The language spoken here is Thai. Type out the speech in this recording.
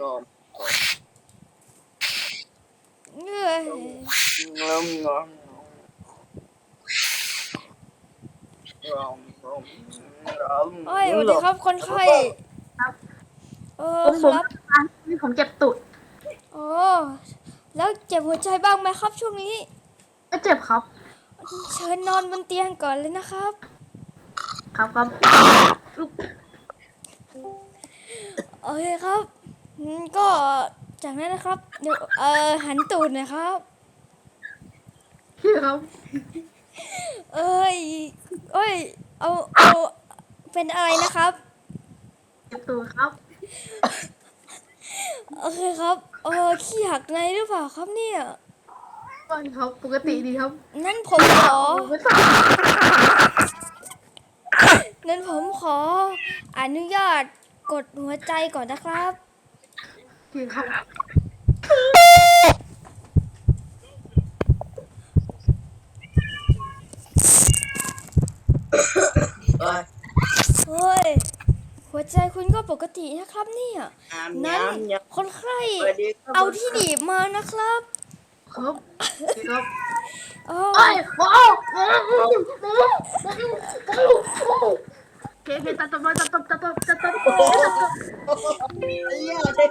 ก็เอ้ยเริ่มงอนรอมรอมรอมโอ้ยสวัสดีครับคนไข้ครับ เอผอมคผมรับนี่ผมเจ็บตุดอ๋อแล้วเจ็บหัวใจบ้างไหมครับช่วงนี้ไม่เจ็บครับ เชิญนอนบนเตียงก่อนเลยนะครับ ครับครับ โอเคครับอืม ก็จากนั้นนะครับเดี๋ยวเอ่อหันตูดหนะครับพี่ครับ เอ้ยเอ้ย เอาเอาเป็นอะไรนะครับ เจ็บตุดครับ โอเคครับเออขี้หักในหรือเปล่าครับเนี่ยไม่ครับ ปกติดีครับนั่นผมขอ ไม่ทราบนั่นผมขออนุญาตกดหัวใจก่อนนะครับ ยิงเข้าเเฮ้ย หัวใจคุณก็ปกตินะครับเนี่ยนั้นคนไข้เอาที่หนีบมานะครับครับครับเอ้า เคเคตัดต่อ้าตัดต่อตัดต่อตัดต่อ ไอ้เหี้ยเด็ก